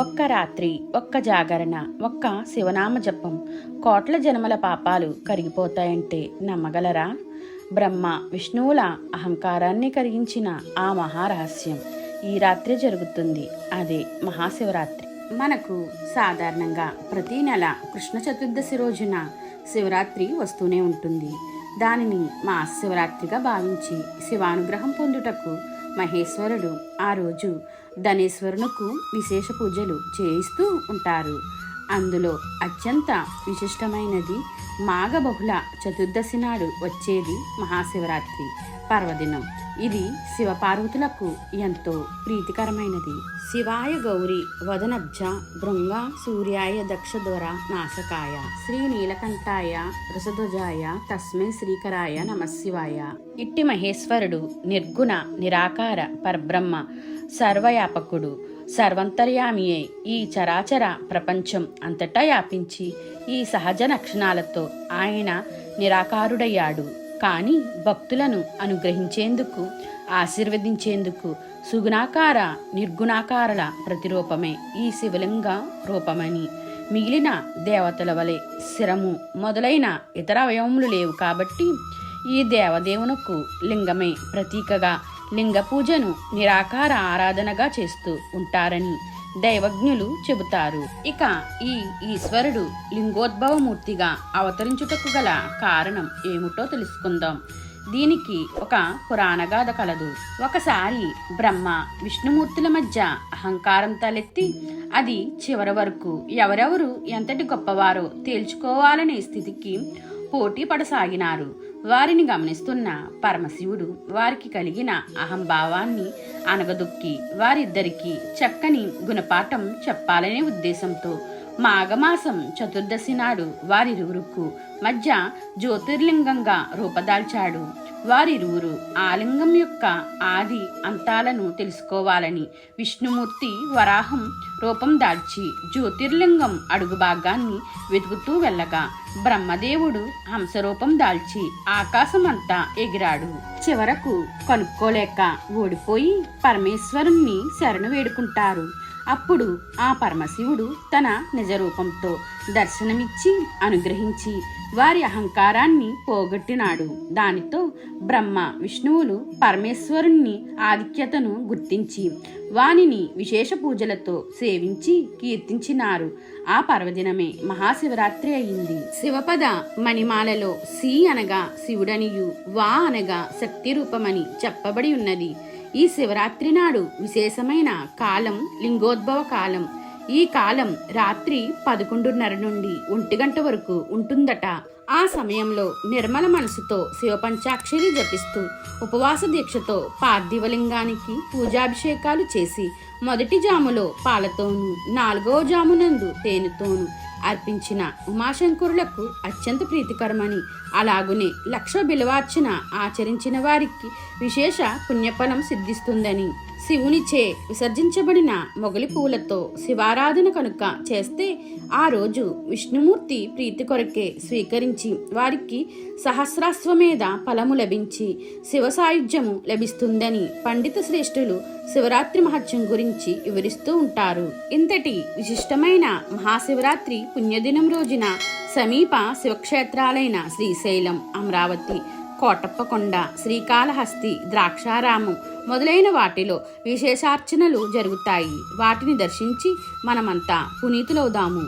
ఒక్క రాత్రి ఒక్క జాగరణ ఒక్క శివనామ జపం కోట్ల జన్మల పాపాలు కరిగిపోతాయంటే నమ్మగలరా? బ్రహ్మ విష్ణువుల అహంకారాన్ని కరిగించిన ఆ మహారహస్యం ఈ రాత్రి జరుగుతుంది. అదే మహాశివరాత్రి. మనకు సాధారణంగా ప్రతి నెల కృష్ణ చతుర్దశి రోజున శివరాత్రి వస్తూనే ఉంటుంది. దానిని మహాశివరాత్రిగా భావించి శివానుగ్రహం పొందుటకు మహేశ్వరుడు ఆ రోజు ధనేశ్వరునకు విశేష పూజలు చేయిస్తూ ఉంటారు. అందులో అత్యంత విశిష్టమైనది మాఘ బహుళ చతుర్దశి నాడు వచ్చేది మహాశివరాత్రి పర్వదినం. ఇది శివపార్వతులకు ఎంతో ప్రీతికరమైనది. శివాయ గౌరి వదనబ్జ భృంగ సూర్యాయ దక్షద్వర నాశకాయ శ్రీ నీలకంఠాయ రసధ్వజాయ తస్మై శ్రీకరాయ నమశివాయ ఇట్టి మహేశ్వరుడు నిర్గుణ నిరాకార పరబ్రహ్మ సర్వయాపకుడు సర్వంతర్యామియే ఈ చరాచర ప్రపంచం అంతటా వ్యాపించి ఈ సహజ లక్షణాలతో ఆయన నిరాకారుడయ్యాడు. కానీ భక్తులను అనుగ్రహించేందుకు ఆశీర్వదించేందుకు సుగుణాకార నిర్గుణాకారల ప్రతిరూపమే ఈ శివలింగ రూపమని. మిగిలిన దేవతల వలె శిరము మొదలైన ఇతర అవయవములు లేవు కాబట్టి ఈ దేవదేవునకు లింగమే ప్రతీకగా లింగ పూజను నిరాకార ఆరాధనగా చేస్తూ ఉంటారని దైవజ్ఞులు చెబుతారు. ఇక ఈ ఈశ్వరుడు లింగోద్భవమూర్తిగా అవతరించుటకు గల కారణం ఏమిటో తెలుసుకుందాం. దీనికి ఒక పురాణగాథ కలదు. ఒకసారి బ్రహ్మ విష్ణుమూర్తుల మధ్య అహంకారం తలెత్తి అది చివరి వరకు ఎవరెవరు ఎంతటి గొప్పవారో తేల్చుకోవాలనే స్థితికి పోటీ పడసాగినారు. వారిని గమనిస్తున్న పరమశివుడు వారికి కలిగిన అహంభావాన్ని అనగదొక్కి వారిద్దరికీ చక్కని గుణపాఠం చెప్పాలనే ఉద్దేశంతో మాఘమాసం చతుర్దశి నాడు వారిరువురుకు మధ్య జ్యోతిర్లింగంగా రూపదాల్చాడు. వారిరువురు ఆ లింగం యొక్క ఆది అంతాలను తెలుసుకోవాలని విష్ణుమూర్తి వరాహం రూపం దాల్చి జ్యోతిర్లింగం అడుగు భాగాన్ని వెతుకుతూ వెళ్ళగా బ్రహ్మదేవుడు హంసరూపం దాల్చి ఆకాశమంతా ఎగిరాడు. చివరకు కనుక్కోలేక ఓడిపోయి పరమేశ్వరుణ్ణి శరణు వేడుకుంటారు. అప్పుడు ఆ పరమశివుడు తన నిజరూపంతో దర్శనమిచ్చి అనుగ్రహించి వారి అహంకారాన్ని పోగొట్టినాడు. దానితో బ్రహ్మ విష్ణువులు పరమేశ్వరుణ్ణి ఆధిక్యతను గుర్తించి వానిని విశేష పూజలతో సేవించి కీర్తించినారు. ఆ పర్వదినమే మహాశివరాత్రి అయింది. శివపద మణిమాలలో సి అనగా శివుడనియు వా అనగా శక్తి రూపమని చెప్పబడి ఉన్నది. ఈ శివరాత్రి నాడు విశేషమైన కాలం లింగోద్భవ కాలం. ఈ కాలం రాత్రి పదకొండున్నర నుండి ఒంటి గంట వరకు ఉంటుందట. ఆ సమయంలో నిర్మల మనసుతో శివపంచాక్షరి జపిస్తూ ఉపవాస దీక్షతో పార్థివలింగానికి పూజాభిషేకాలు చేసి మొదటి జాములో పాలతోనూ నాలుగవ జామునందు తేనెతోనూ అర్పించిన ఉమాశంకరులకు అత్యంత ప్రీతికరమని అలాగునే లక్ష బిలవార్చన ఆచరించిన వారికి విశేష పుణ్యఫలం సిద్ధిస్తుందని శివునిచే విసర్జించబడిన మొగలి పూలతో శివారాధన కనుక చేస్తే ఆ రోజు విష్ణుమూర్తి ప్రీతి కొరకే స్వీకరించి వారికి సహస్రాశ్వమేధ ఫలము లభించి శివ సాయుధ్యము లభిస్తుందని పండిత శ్రేష్ఠులు శివరాత్రి మహత్యం గురించి వివరిస్తూ ఉంటారు. ఇంతటి విశిష్టమైన మహాశివరాత్రి పుణ్యదినం రోజున సమీప శివక్షేత్రాలైన శ్రీశైలం అమరావతి కోటప్పకొండ శ్రీకాళహస్తి ద్రాక్షారామం మొదలైన వాటిలో విశేషార్చనలు జరుగుతాయి. వాటిని దర్శించి మనమంతా పునీతులవుదాము.